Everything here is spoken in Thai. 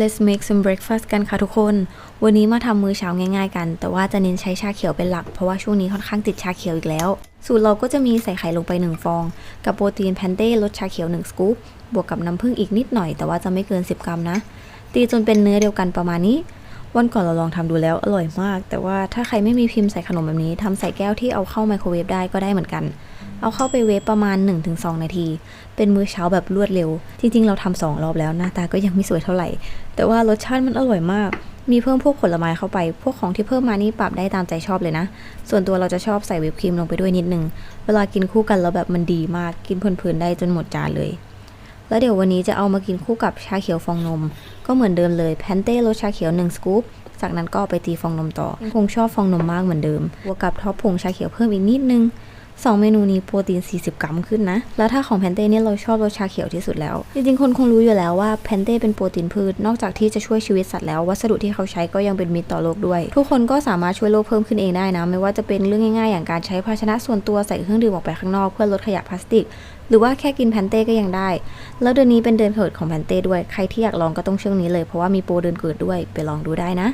let's make some breakfast กันค่ะทุกคน วันนี้มาทำมื้อเช้าง่ายๆกัน แต่ว่าจะเน้นใช้ชาเขียวเป็นหลัก เพราะว่าช่วงนี้ค่อนข้างติดชาเขียวอีกแล้ว สูตรเราก็จะมีใส่ไข่ลงไป 1 ฟอง กับโปรตีนแพนเต้รสชาเขียว 1 สกู๊ป บวกกับน้ำผึ้งอีกนิดหน่อย แต่ว่าจะไม่เกิน 10 กรัมนะ ตีจนเป็นเนื้อเดียวกันประมาณนี้ วันก่อนเราลองทำดูแล้วอร่อยมาก แต่ว่าถ้าใครไม่มีพิมพ์ใส่ขนมแบบนี้ทำใส่แก้วที่เอาเข้าไมโครเวฟได้ก็ได้เหมือนกัน เอาเข้าไปเวฟประมาณ 1-2 นาที เป็นมื้อเช้าแบบรวดเร็ว จริง ๆ เราทำสองรอบแล้วหน้าตาก็ยังไม่สวยเท่าไหร่ แต่ว่ารสชาติมันอร่อยมาก มีเพิ่มพวกผลไม้เข้าไป พวกของที่เพิ่มมานี่ปรับได้ตามใจชอบเลยนะ ส่วนตัวเราจะชอบใส่วิปครีมลงไปด้วยนิดนึง เวลากินคู่กันแล้วแบบมันดีมาก กินเพลินๆได้จนหมดจานเลย แล้วเดี๋ยววันนี้จะเอามากินคู่กับชาเขียวฟองนม ก็เหมือนเดิมเลย แพนเต้รสชาเขียว1สกู๊ปจากนั้นก็ไปตีฟองนมต่อคงชอบฟองนมมากเหมือนเดิมบวกกับท็อปผงชาเขียวเพิ่มอีกนิดนึง สองเมนูนี้โปรตีน 40 กรัมขึ้นนะ แล้วถ้าของแพนเต้เนี่ยเราชอบรสชาเขียวที่สุดแล้ว จริงๆ คนคงรู้อยู่แล้วว่าแพนเต้เป็นโปรตีนพืช นอกจากที่จะช่วยชีวิตสัตว์แล้ววัสดุที่เขาใช้ก็ยังเป็นมิตรต่อโลกด้วย ทุกคนก็สามารถช่วยโลกเพิ่มขึ้นเองได้นะ ไม่ว่าจะเป็นเรื่องง่ายๆ อย่างการใช้ภาชนะส่วนตัวใส่เครื่องดื่มออกไปข้างนอกเพื่อลดขยะพลาสติก หรือว่าแค่กินแพนเต้ก็ยังได้ แล้วเดือนนี้เป็นเดือนเกิดของแพนเต้ด้วย ใครที่อยากลองก็ต้องช่วงนี้เลยเพราะว่ามีโปรเดือนเกิดด้วยไปลองดูได้นะ